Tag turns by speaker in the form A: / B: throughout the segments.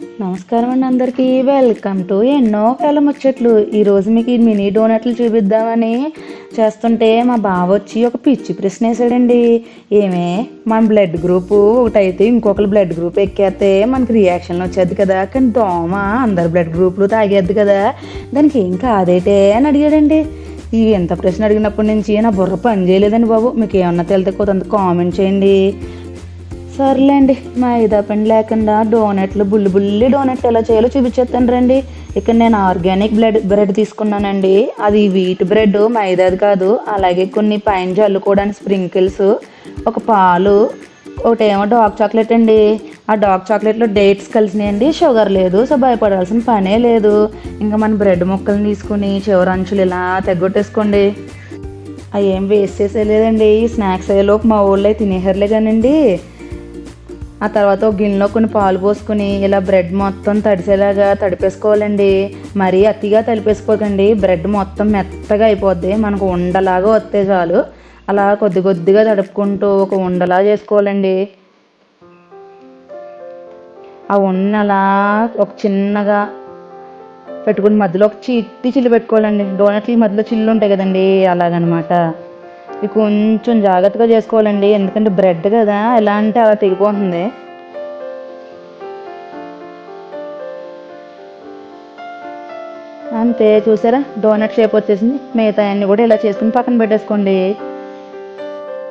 A: నమస్కారం అండి అందరికీ. వెల్కమ్ టు ఎన్నో కాలం ముచ్చట్లు. ఈరోజు మీకు ఈ మినీ డోనట్లు చూపిద్దామని చేస్తుంటే మా బావ వచ్చి ఒక పిచ్చి ప్రశ్న వేసాడండి ఏమే? మన బ్లడ్ గ్రూప్ ఒకటైతే ఇంకొకరు బ్లడ్ గ్రూప్ ఎక్కేస్తే మనకి రియాక్షన్ వచ్చేది కదా. కానీ దోమ అందరు బ్లడ్ గ్రూపులు తాగేద్ది కదా. దానికి ఏం కాదేటే అని అడిగాడండి. ఇవి ఎంత ప్రశ్న అడిగినప్పటి నుంచి నా బుర్ర పని చేయలేదండి బాబు. మీకు ఏమన్నా తెలితే కొంత కామెంట్ చేయండి. సర్లేండి మైదా పిండి లేకుండా డోనట్లు బుల్లి బుల్లి డోనట్ ఎలా చేయాలో చూపించేస్తాను రండి. ఇక్కడ నేను ఆర్గానిక్ బ్రెడ్ బ్రెడ్ తీసుకున్నానండి. అది వీట్ బ్రెడ్ మైదాది కాదు. అలాగే కొన్ని పైన జల్లుకోవడానికి స్ప్రింకిల్స్. ఒక పాలు ఒకటేమో డార్క్ చాక్లెట్ అండి. ఆ డార్క్ చాక్లెట్లో డేట్స్ కలిసినాయండి. షుగర్ లేదు సో భయపడాల్సిన పనే లేదు. ఇంకా మన బ్రెడ్ ముక్కల్ని తీసుకుని చివరి అంచులు ఇలా తెగ్గొట్టేసుకోండి అవి ఏం వేస్ట్ చేసేయలేదండి. ఈ స్నాక్స్ అయ్యేలోపు మా ఊళ్ళో తినేహర్లే కానండి. ఆ తర్వాత ఒక గిన్నెలో కొన్ని పాలు పోసుకుని ఇలా బ్రెడ్ మొత్తం తడిసేలాగా తడిపేసుకోవాలండి. మరీ అతిగా తడిపేసుకోకండి బ్రెడ్ మొత్తం మెత్తగా అయిపోద్ది. మనకు ఉండలాగా వస్తే చాలు. అలా కొద్ది కొద్దిగా తడుపుకుంటూ ఒక ఉండలా చేసుకోవాలండి. ఆ ఉండలా ఒక చిన్నగా పెట్టుకుని మధ్యలో ఒక చిట్టి చిల్లు పెట్టుకోవాలండి. డోనట్లు మధ్యలో చిల్లు ఉంటాయి కదండి. అలాగనమాట. ఇవి కొంచెం జాగ్రత్తగా చేసుకోవాలండి. ఎందుకంటే బ్రెడ్ కదా ఎలా అంటే అలా తెగిపోతుంది. అంతే చూసారా? డోనట్ షేప్ వచ్చేసింది. మిగతా అన్ని కూడా ఇలా చేసుకుని పక్కన పెట్టేసుకోండి.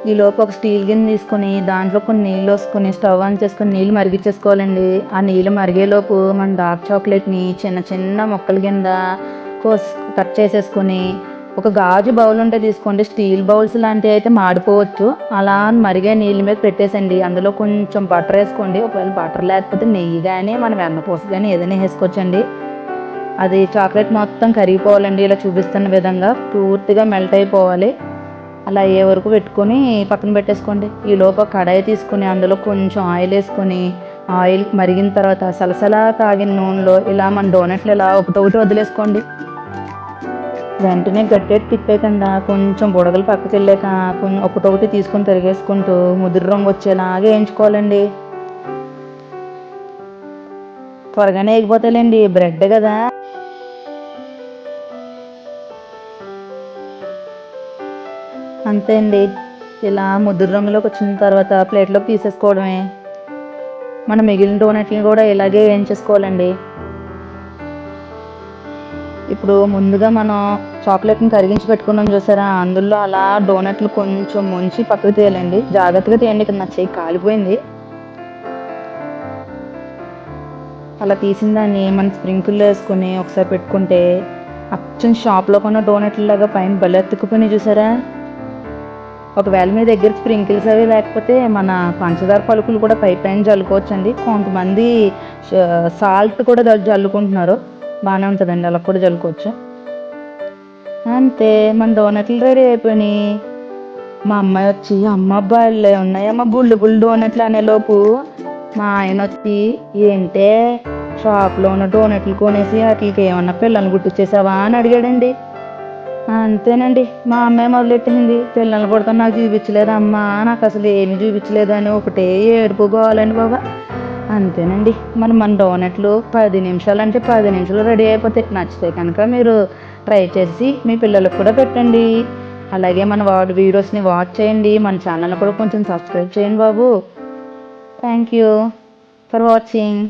A: ఈ లోపు ఒక స్టీల్ గిన్నె తీసుకొని దాంట్లో కొన్ని నీళ్ళు వేసుకొని స్టవ్ ఆన్ చేసుకొని నీళ్ళు మరిగించేసుకోవాలండి. ఆ నీళ్ళు మరిగేలోపు మన డార్క్ చాక్లెట్ని చిన్న చిన్న మొక్కల కింద కోస్ కట్ చేసేసుకొని ఒక గాజు బౌల్ ఉంటే తీసుకోండి. స్టీల్ బౌల్స్ లాంటివి అయితే మాడిపోవచ్చు. అలా మరిగే నీళ్ళ మీద పెట్టేసండి. అందులో కొంచెం బటర్ వేసుకోండి. ఒకవేళ బటర్ లేకపోతే నెయ్యి కానీ మనం వెన్నపూస కానీ ఏదైనా వేసుకోవచ్చండి. అది చాక్లెట్ మొత్తం కరిగిపోవాలండి. ఇలా చూపిస్తున్న విధంగా పూర్తిగా మెల్ట్ అయిపోవాలి. అలా అయ్యే వరకు పెట్టుకొని పక్కన పెట్టేసుకోండి. ఈ లోపు కడాయి తీసుకొని అందులో కొంచెం ఆయిల్ వేసుకొని ఆయిల్ మరిగిన తర్వాత సలసలా కాగిన నూనెలో ఇలా మన డోనట్లు ఇలా ఒకటొకటి వదిలేసుకోండి. వెంటనే గట్టిగా తిప్పేకుండా కొంచెం బుడగలు పక్కకి వెళ్ళాక కొంచెం ఒకటొకటి తీసుకొని తిరిగేసుకుంటూ ముదురు రంగు వచ్చేలాగా వేయించుకోవాలండి. త్వరగానే ఎగిపోతాయిలేండి బ్రెడ్ కదా. అంతే అండి ఇలా ముదురు రంగులోకి వచ్చిన తర్వాత ప్లేట్లోకి తీసేసుకోవడమే. మనం మిగిలిన డోనట్లు కూడా ఇలాగే వేయించేసుకోవాలండి. ఇప్పుడు ముందుగా మనం చాక్లెట్ని కరిగించి పెట్టుకున్నాం చూసారా? అందులో అలా డోనట్లు కొంచెం ముంచి పక్కకు తీయాలండి. జాగ్రత్తగా తీయండి ఇక్కడ నా చేయి కాలిపోయింది. అలా తీసిన దాన్ని మనం స్ప్రింకిల్ వేసుకొని ఒకసారి పెట్టుకుంటే అచ్చం షాప్లో కొన్న డోనట్లు లాగా పైన బలెత్తుకుపోయినాయి చూసారా? ఒకవేళ మీ దగ్గర స్ప్రింకిల్స్ అవి లేకపోతే మన పంచదార పలుకులు కూడా పై పైన జల్లుకోవచ్చండి. కొంతమంది సాల్ట్ కూడా జల్లుకుంటున్నారు. బాగానే ఉంటుందండి అలా కూడా చల్లుకోవచ్చు అంతే మన డోనట్లు రెడీ అయిపోయినాయి. మా అమ్మాయి వచ్చి అమ్మ బాళ్ళే ఉన్నాయమ్మ బుల్లు బుల్లు డోనట్లు అనేలోపు మా ఆయన వచ్చి ఏంటే షాప్లో ఉన్న డోనట్లు కొనేసి వాటికి ఏమన్నా పిల్లల్ని గుర్తుచ్చేసావా? అని అడిగాడండి. అంతేనండి మా అమ్మాయి మొదలెట్టింది పిల్లలు పుడతా నాకు చూపించలేదమ్మా నాకు అసలు ఏమి చూపించలేదు అని ఒకటే ఏడుపు కావాలండి బాబా. అంతేనండి. మరి మన డోనట్లు పది నిమిషాలు అంటే పది నిమిషాలు రెడీ అయిపోతే నచ్చితే కనుక మీరు ట్రై చేసి మీ పిల్లలకు కూడా పెట్టండి. అలాగే మన వాడు వీడియోస్ని వాచ్ చేయండి. మన ఛానల్ కూడా కొంచెం సబ్స్క్రైబ్ చేయండి బాబు. Thank you for watching